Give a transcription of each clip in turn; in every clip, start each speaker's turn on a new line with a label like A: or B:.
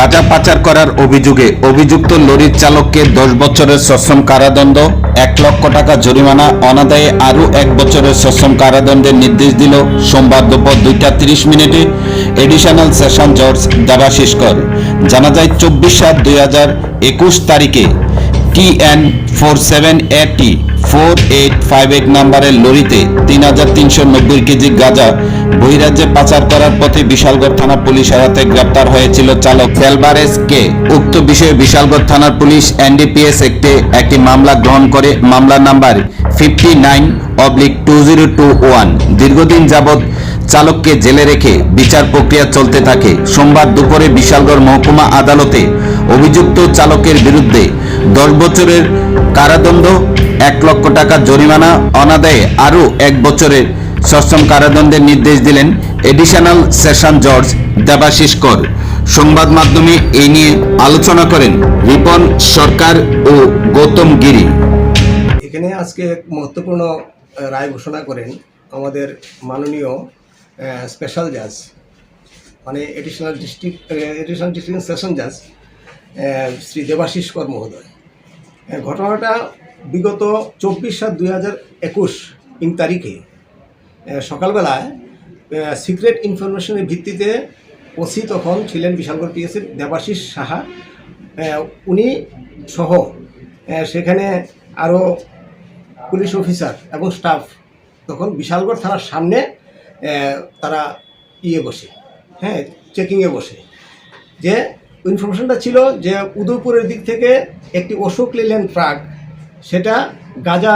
A: গাঁজা পাচার করার অভিযোগে অভিযুক্ত লরির চালককে দশ বছরের সশ্রম কারাদণ্ড, এক লক্ষ টাকা জরিমানা, অনাদায়ে আরও এক বছরের সশ্রম কারাদণ্ডের নির্দেশ দিল সোমবার দুপুর দুইটা তিরিশ মিনিটে এডিশনাল সেশন জজ দেবাশিস কর। জানা যায়, চব্বিশ সাত দুই হাজার একুশ তারিখে TN four seven AT four eight five eight নাম্বারের লরিতে তিন হাজার তিনশো নব্বই কেজি গাঁজা বহিরাজ্যে পাচার করার পথে বিশালগড় থানা পুলিশ হাতে গ্রেপ্তার হয়েছিল চালক। ফেলবারেস কে? উক্ত বিষয়ে বিশালগড় থানার পুলিশ এনডিপিএস একটি একটি মামলা গ্রহণ করে। মামলা number fifty nine oblique two zero two one দীর্ঘদিন যাবৎ চালককে জেলে রেখে বিচার প্রক্রিয়া চলতে থাকে। সোমবার দুপুরে বিশালগড় মহকুমা আদালতে অভিযুক্ত চালকের বিরুদ্ধে দশ বছরের কারাদণ্ড, এক লক্ষ টাকা জরিমানা, অনাদায়ে আরও এক বছরের সশ্রম কারাদণ্ডের নির্দেশ দিলেন এডিশনাল সেশন জজ দেবাশিস কর। সংবাদ মাধ্যমে এই নিয়ে আলোচনা করেন রিপন সরকার ও গৌতম গিরি।
B: এখানে আজকে এক মহত্বপূর্ণ রায় ঘোষণা করেন আমাদের মাননীয় স্পেশাল জাজ মানে additional district additional district session জাজ শ্রী দেবাশিস কর মহোদয় ঘটনাটা বিগত চব্বিশ সাত দুই হাজার একুশ ইং তারিখে সকালবেলায় সিক্রেট ইনফরমেশনের ভিত্তিতে ওসি তখন ছিলেন বিশালগড় পিএসের দেবাশিস সাহা। উনি সহ সেখানে আরও পুলিশ অফিসার এবং স্টাফ তখন বিশালগড় থানার সামনে তারা ইয়ে বসে হ্যাঁ চেকিংয়ে বসে। যে ইনফরমেশনটা ছিল যে উদয়পুরের দিক থেকে একটি অশোক লেল্যান্ড ট্রাক সেটা গাজা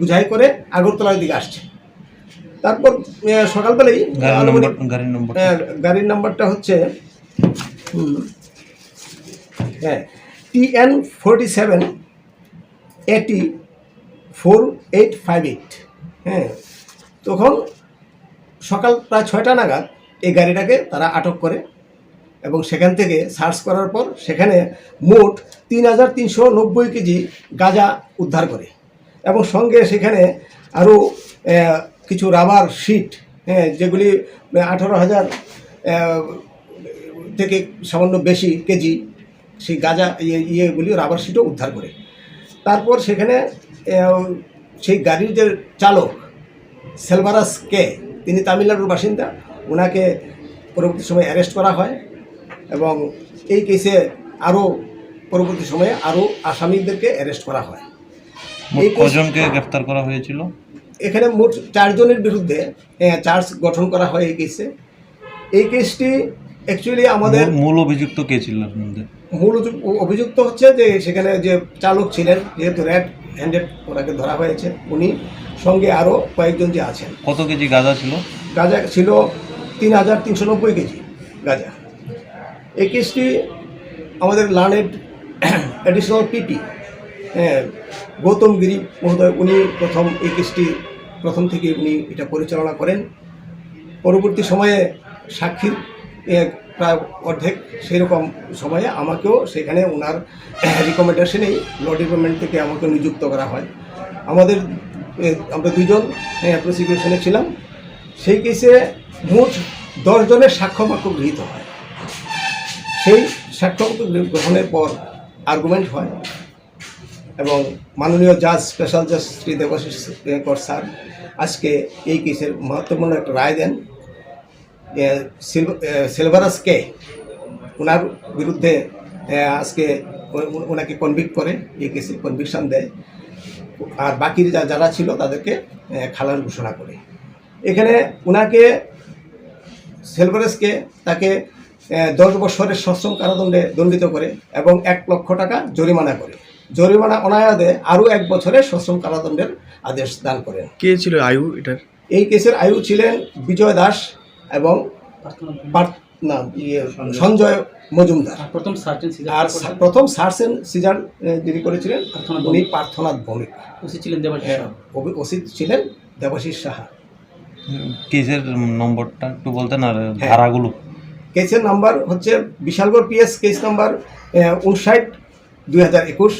B: বুঝাই করে আগরতলার দিকে আসছে। তারপর সকালবেলাই
C: গাড়ির
B: আনুমানিক
C: নম্বর গাড়ির নম্বর
B: হ্যাঁ, নাম্বারটা হচ্ছে হ্যাঁ TN forty seven AT four eight five eight হ্যাঁ তখন সকাল প্রায় ছয়টা নাগাদ এই গাড়িটাকে তারা আটক করে। এবং সেখান থেকে সার্চ করার পর সেখানে মোট তিন হাজার তিনশো নব্বই কেজি গাঁজা উদ্ধার করে। এবং সঙ্গে সেখানে আরও কিছু রাবার শিট হ্যাঁ যেগুলি আঠারো হাজার থেকে সামান্য বেশি কেজি সেই গাঁজা ইয়ে ইয়েগুলি রাবার শিটও উদ্ধার করে। তারপর সেখানে সেই গাড়ির যে চালক, সেলভারাস কে, তিনি তামিলনাড়ুর বাসিন্দা ওনাকে পরবর্তী সময়ে অ্যারেস্ট করা হয়। এবং এই কেসে আরও পরবর্তী সময়ে আরও আসামিদেরকে অ্যারেস্ট করা হয়। এই
C: কজনকে গ্রেফতার করা হয়েছিল?
B: এখানে মোট চারজনের বিরুদ্ধে চার্জ গঠন করা হয় এই কেসে এই কেসটি অ্যাকচুয়ালি আমাদের
C: মূল- অভিযুক্ত কে ছিল
B: মূল অভিযুক্ত- অভিযুক্ত হচ্ছে যে সেখানে যে চালক ছিলেন যেহেতু র্যাড হ্যান্ডেড ওনাকে ধরা হয়েছে উনি সঙ্গে আরও কয়েকজন যে আছেন।
C: কত কেজি গাঁজা ছিল?
B: গাঁজা ছিল তিন হাজার তিনশো নব্বই কেজি গাঁজা। এই কেসটি আমাদের লার্নেড অ্যাডিশনাল পিপি হ্যাঁ গৌতম গিরি মহোদয়, উনি প্রথম এই কেসটি প্রথম থেকে উনি এটা পরিচালনা করেন। পরবর্তী সময়ে সাক্ষীর প্রায় অর্ধেক সেরকম সময়ে আমাকেও সেখানে ওনার রিকমেন্ডেশনেই ল ডিপার্টমেন্ট থেকে আমাকে নিযুক্ত করা হয়। আমাদের আমরা দুজন প্রসিকিউশনে ছিলাম। সেই কেসে মোট দশজনের সাক্ষ্য বাক্য গৃহীত হয়। সেই সাক্ষ্য বাক্য গ্রহণের পর আর্গুমেন্ট হয়। এবং মাননীয় জাজ স্পেশাল জাজ শ্রী দেবাশিস কর স্যার আজকে এই কেসের মহত্বপূর্ণ একটা রায় দেন সিলভ- সিলভারাসকে ওনার বিরুদ্ধে আজকে ওনাকে কনভিক্ট করে, এই কেসে কনভিকশান দেয়। আর বাকি যা- যারা ছিল তাদেরকে খালার ঘোষণা করে। এখানে ওনাকে সেলভারেসকে তাকে দশ বছরের সশ্রম কারাদণ্ডে দণ্ডিত করে এবং এক লক্ষ টাকা জরিমানা করে। জরিমানা অনায়াদে আরও এক বছরের সশ্রম কারাদণ্ডের আদেশ দান করেন।
D: কে ছিল আয়ু এটার?
B: এই কেসের আয়ু ছিলেন বিজয় দাস এবং না ইয়ে সঞ্জয় মজুমদার।
E: প্রথম
B: আর প্রথম সার্চ এন্ড সিজার যিনি করেছিলেন
E: প্রার্থনা
B: উনি পার্থনাথ ভৌমিক।
E: ওসি ছিলেন দেবাশিস
B: হ্যাঁ, ওসি ছিলেন দেবাশিস সাহা।
C: কেসের নম্বরটা একটু বলতেন আর
B: হ্যাঁ।
C: ধারাগুলো।
B: কেসের নাম্বার হচ্ছে বিশালগড় পিএস কেস নাম্বার উনষাট দুই হাজার একুশ।